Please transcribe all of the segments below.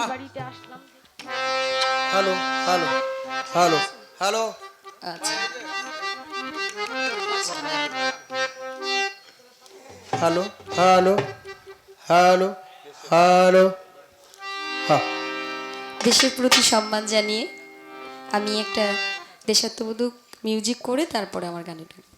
এই বাড়িতে আসলাম হ্যালো হ্যালো হ্যালো হ্যালো। আচ্ছা। Hello hello hello hello. হ্যাঁ দেশের প্রতি সম্মান জানিয়ে আমি একটা দেশাত্মবোধক মিউজিক করে তারপরে আমার গানে ঢুকবো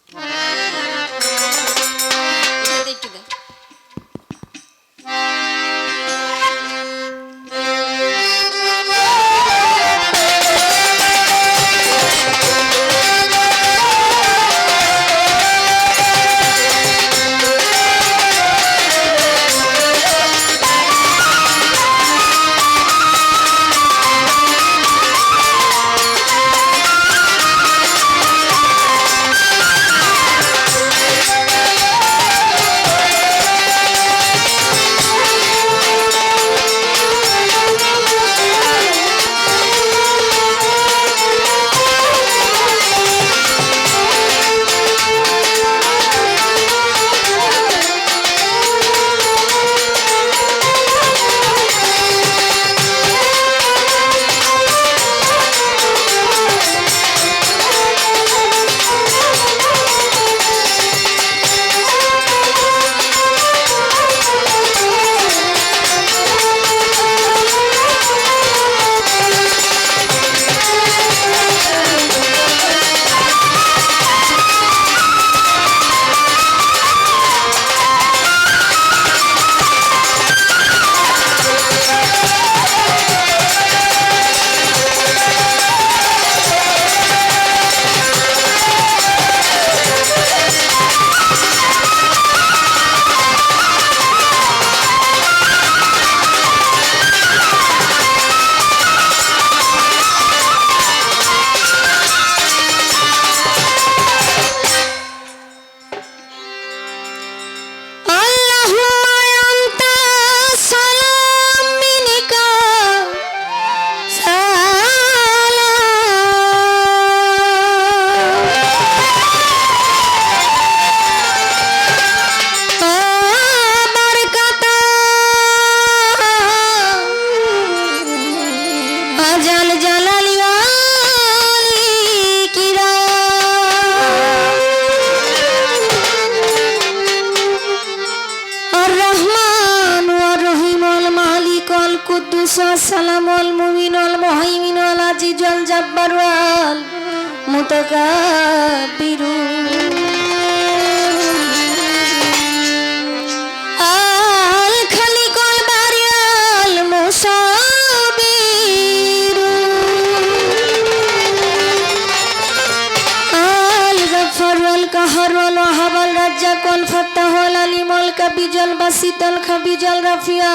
শীতল খাবি জল রাফিয়া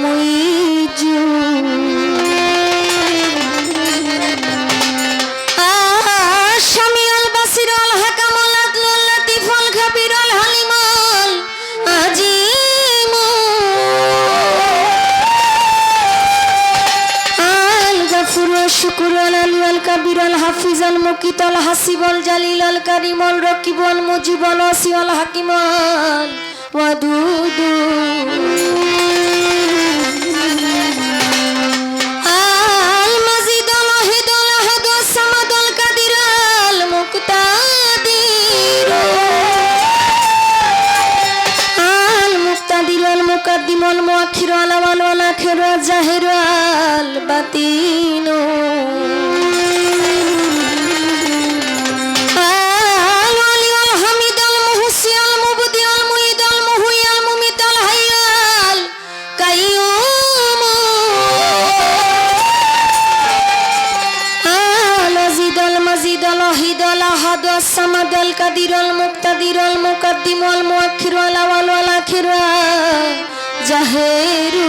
মুইজু শামিয়াল আল হাফিজল মুকিতল হাসিবল জালিলাল কারিমল রকিবল মুজিবল ওসিয়ল হাকিমল المزيد الوحيد الاحد الصمد القدير المقتدر المقتدر المقدم المؤخر الأول والآخر الظاهر ওয়াহিদল আহাদ সামাদল কাদিরল মুক্তাদিরল মুকদ্দিমল মুআখিরল আওয়াল ওয়াল আখিরা জাহেরু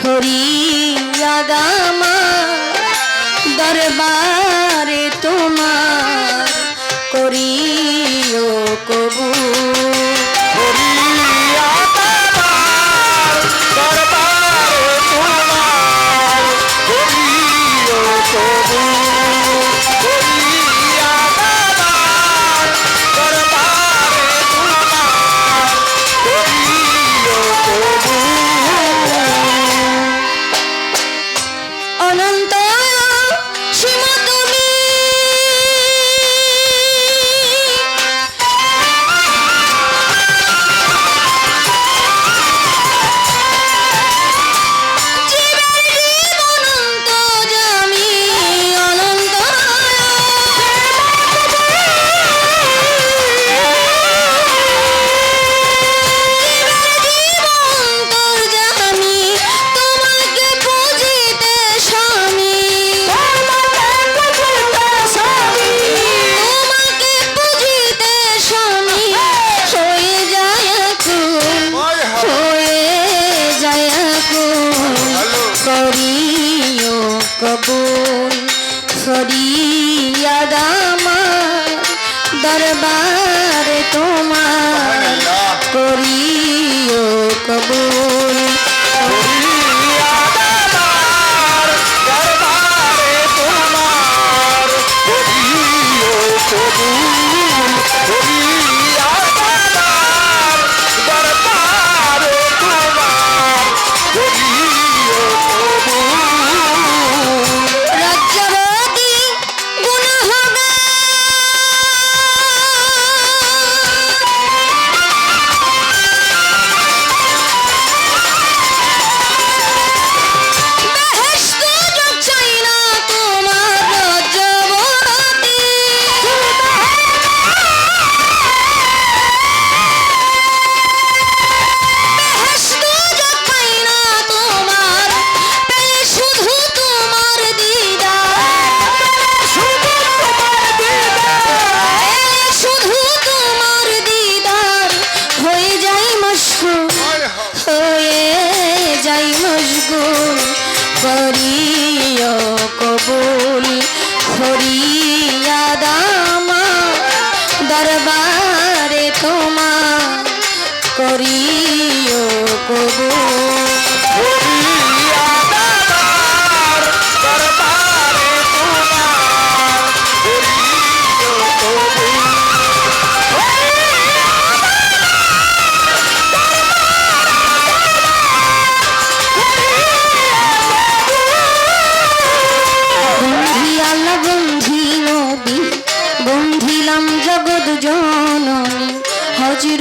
হরি আগামা দরবারে তোমার করিও কবু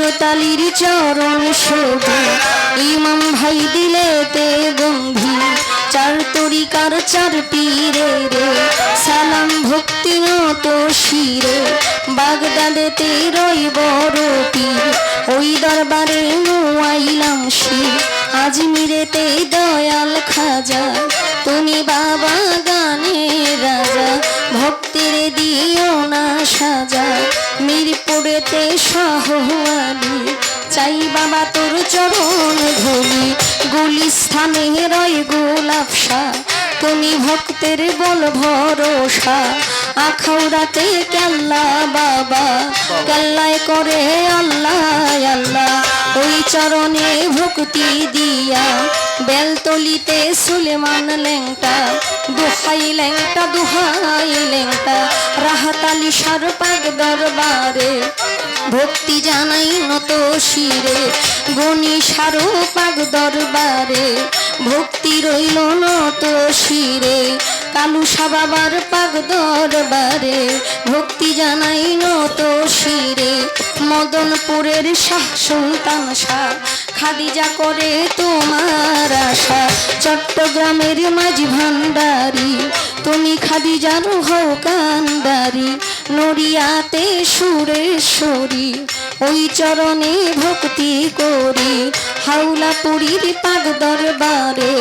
হজরত আলীর চরণ শোভে। ইমাম ভাই দিলেতে বন্ধি, চার তরিকার চার পীরে রে। সালাম ভক্তি নত শিরে বাগদাদেতে রই বড় পীর। ওই দরবারে নুয়াইলাম শির। আজমিরেতে দয়াল খাজা, তুমি বাবা মিরপুরেতে শাহওয়ালি চাই বাবা তোর চরণ ধুলি গুলিস্থানে রয় গোলাপসা তুমি ভক্তের বল ভরসা। আখাউরাতে কেল্লা বাবা, কেল্লায় করে আল্লাহ আল্লাহ। ওই চরণে ভক্তি দিয়া বেলতলিতে সুলেমান লেংটা, দুহাই লেংটা দুহাই লেংটা রাহাতালি সার পাক দরবারে ভক্তি জানাই নত শিরে, গণি সারো পাক দরবারে ভক্তি রইল নত শিরে, কালু বাবার পাক দরবারে ভক্তি জানাই নত শিরে, মদনপুরের শাহ সুলতান শাহ খাদিজা করে তোমার আশা। চট্টগ্রামের মাঝি ভান্ডারি, তুমি খাদিজার হও কান্দারি নড়িয়াতে সুরেশ্বরী, ওই চরণে ভক্তি করি। হাওলা পুরীর পাক দরবারে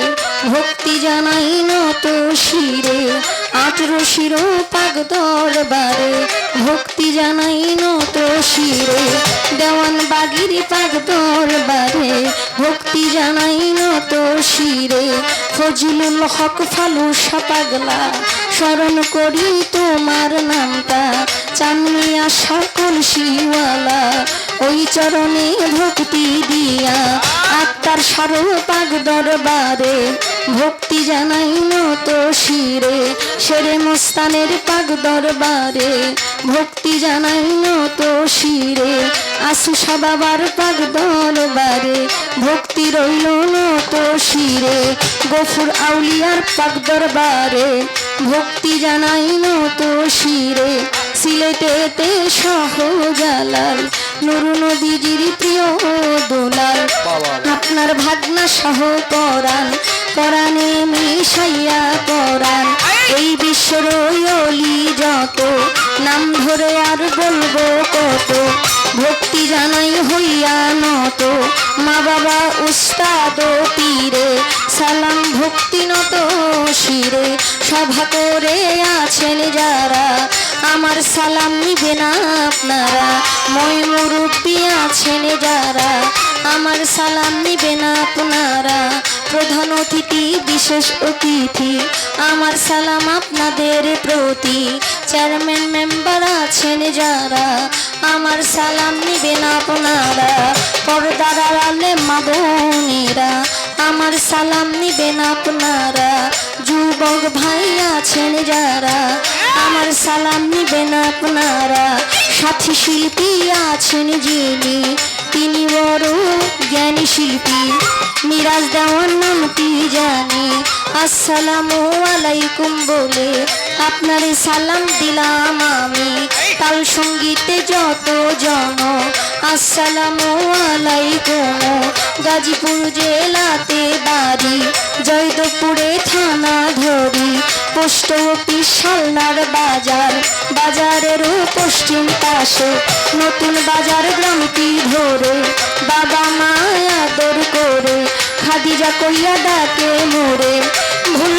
ভক্তি জানাই নত শিরে আঠেরো শিরো পাগ দরবারে ভক্তি জানাই নত শিরে দেওয়ান বাগির পাক দরবারে। ভক্তি জানাই নত শিরে। ফজলুল হক ফালু পাগলা, স্মরণ করি তোমার নামটা। চান্নিয়া সকল শিওয়ালা ওই চরণে ভক্তি দিয়া আত্মার সর্বাগ দরবারে ভক্তি জানাই নত শিরে, সেরে মুস্তানের পাগ দরবারে ভক্তি জানাই নত শিরে, আসু বাবার পাগ দরবারে ভক্তি রইল নত শিরে, গফুর আউলিয়ার পাগ দরবারে ভক্তি জানাই নত শিরে, সিলেটেতে সহজালাল নুরু নদীজির প্রিয় দোলাল আপনার ভাগনা সহ পরাণ পরাণে মিশাইয়া পরাণ। এই বিশ্বের ওই অলি যত নাম ধরে আর বলব কত। ভক্তি জানাই হইয়া নত মা বাবা উস্তাদ ও পীরে সালাম ভক্তি নত শিরে সভা করে আছেন যারা। আমার সালাম নিবে না আপনারা মই আছেন যারা। আমার সালাম নিবে না আপনারা, প্রধান অতিথি, বিশেষ অতিথি। আমার সালাম আপনাদের প্রতি, চেয়ারম্যান মেম্বার আছেন যারা। আমার সালাম নিবেন আপনারা, পর্দার আড়ালে মা বোনেরা। আমার সালাম নিবেন আপনারা। যুবক ভাইয়া আছেন যারা, আমার সালাম নিবেন আপনারা। সাথী শিল্পী আছেন যিনি, তিনি বড় জ্ঞানী শিল্পী। মিরাজ দেওয়ার নামটি জানি? আসসালামু আলাইকুম বলে আপনারে সালাম দিলাম আমি। তাল সঙ্গীতে যত জন আসসালামু আলাইকুম। গাজীপুর জেলাতে বাড়ি জয়দপুরে থানা ধরি। পোস্ট অফিস সালনার বাজার বাজারেরও পশ্চিম পাশে। নতুন বাজার গ্রামটি ধরে বাবা মা আদর করে। খাদিজা কইয়া ডাকে মোরে। ভুল